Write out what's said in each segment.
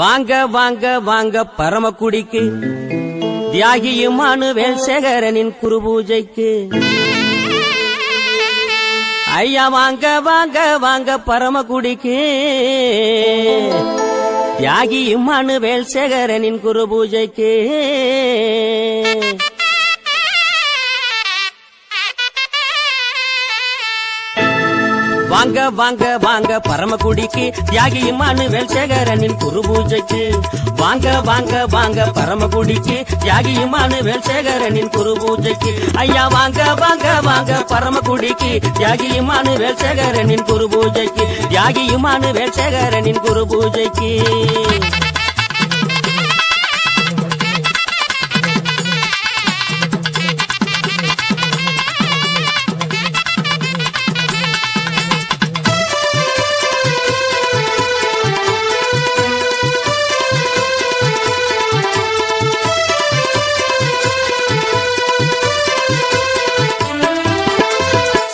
வாங்க வாங்க வாங்க பரமக்குடிக்கு. தியாகியுமானு வேல்சேகரனின் குரு பூஜைக்கு ஐயா வாங்க வாங்க வாங்க பரமக்குடிக்கு. தியாகியுமானு வேல்சேகரனின் குரு வாங்க வாங்க வாங்க பரமக்குடிக்கு தியாகியுமானு வேல்சேகரனின் குரு பூஜைக்கு. வாங்க வாங்க வாங்க பரமக்குடிக்கு தியாகியுமானு வேல்சேகரனின் குரு பூஜைக்கு. ஐயா வாங்க வாங்க வாங்க பரமக்குடிக்கு தியாகியுமானு வேல்சேகரனின் குரு பூஜைக்கு. தியாகியுமானு வேல்சேகரனின் குரு பூஜைக்கு.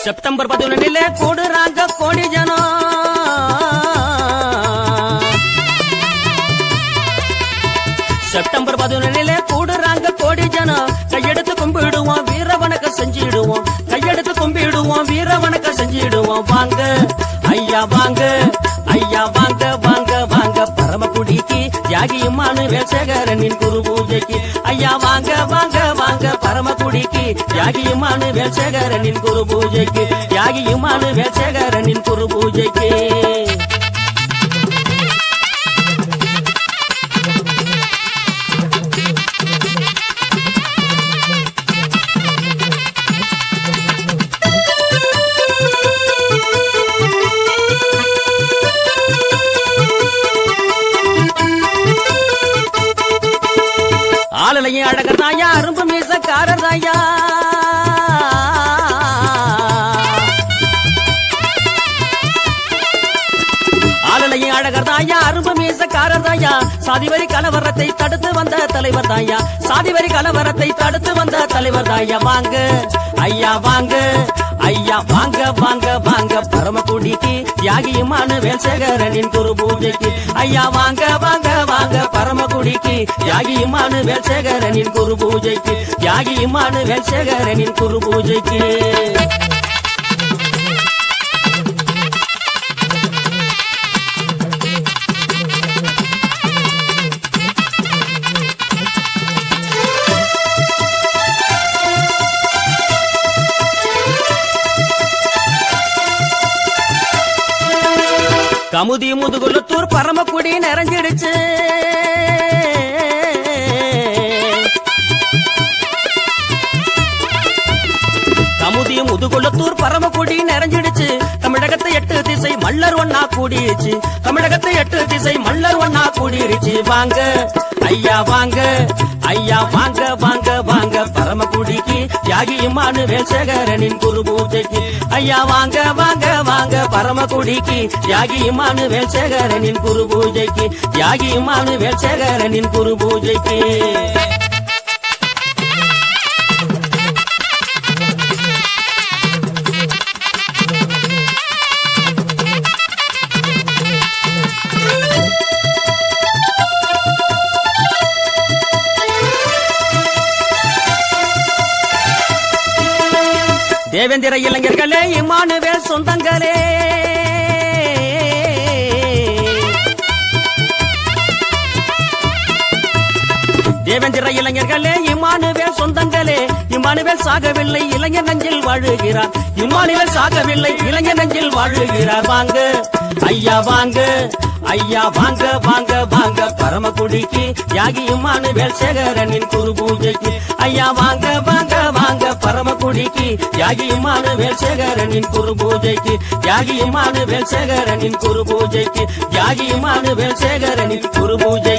செப்டம்பர் பதினொன்னிலே கூடுறாங்க கோடி ஜனம். செப்டம்பர் பதினொன்னிலே கூடுறாங்க கோடி ஜனம். கையெடுத்து கும்பிடுவோம் வீர வணக்கம் செஞ்சிடுவோம். கையெடுத்து கும்பிடுவோம் வீர வணக்கம் செஞ்சிடுவோம். வாங்க ஐயா வாங்க ஐயா வாங்க வாங்க வாங்க. பரமக்குடிக்கு தியாகியுமானு வேல்சேகரனின் குரு பூஜைக்கு. ஐயா வாங்க வாங்க குடிக்கு. தியாகியுமானு வேசகரனின் குரு பூஜைக்கு. தியாகியுமானு வேசகரனின் குரு பூஜைக்கு. மீசக்காரதாயா ஆளலையும் அழகர்தாயா அரும்பு மீசக்காரதாயா சாதிவரி கலவரத்தை தடுத்து வந்த தலைவர் தாயா சாதிவரி கலவரத்தை தடுத்து வந்த தலைவர் தாயா வாங்க ஐயா வாங்க. ஐயா வாங்க வாங்க வாங்க. பரமக்குடிக்கு தியாகியுமான வேல்சேகரனின் குரு பூஜைக்கு. ஐயா வாங்க வாங்க வாங்க. பரமக்குடிக்கு தியாகியுமான வேல்சேகரனின் குரு பூஜைக்கு. தியாகியுமான வேல்சேகரனின் குரு பூஜைக்கு. கமுதி முதுகுலத்தூர் பரமக்குடி நிறைஞ்சிடுச்சு. கமுதி முதுகுலத்தூர் பரமக்குடி நிறைஞ்சிடுச்சு. தமிழகத்தை எட்டு திசை மல்லர் ஒன்னா கூடிருச்சு. தமிழகத்தை எட்டு திசை மல்லர் ஒன்னா கூடிருச்சு. வாங்க ஐயா வாங்க ஐயா வாங்க வாங்க பரமக்குடிக்கு தியாகியுமானு வேல்சேகரனின் குரு பூஜைக்கு ஐயா வாங்க வாங்க வாங்க பரமக்குடிக்கு தியாகியுமானு வேல்சேகரனின் குரு பூஜைக்கு தியாகியுமானு வேல்சேகரனின் குரு பூஜைக்கு தேவேந்திர இளைஞர்களே இமானுவேல் சொந்தங்களே. தேவேந்திர இளைஞர்களே இமானுவேல் சொந்தங்களே. இமானுவேல் சாகவில்லை இளைஞர் நெஞ்சில் வாழுகிறார். இமானுவேல் சாகவில்லை இளைஞர் நெஞ்சில் வாழுகிறார். வாங்க ஐயா வாங்க. ஐயா வாங்க வாங்க வாங்க. பரமக்குடிக்கு இம்மானுவேல் சேகரனின் குரு பூஜைக்கு. ஐயா வாங்க தியாகியுமான வேல்சேகரனின் குரு பூஜைக்கு தியாகியுமான வேல்சேகரனின் குரு பூஜைக்கு தியாகியுமான வேல்சேகரனின் குரு பூஜை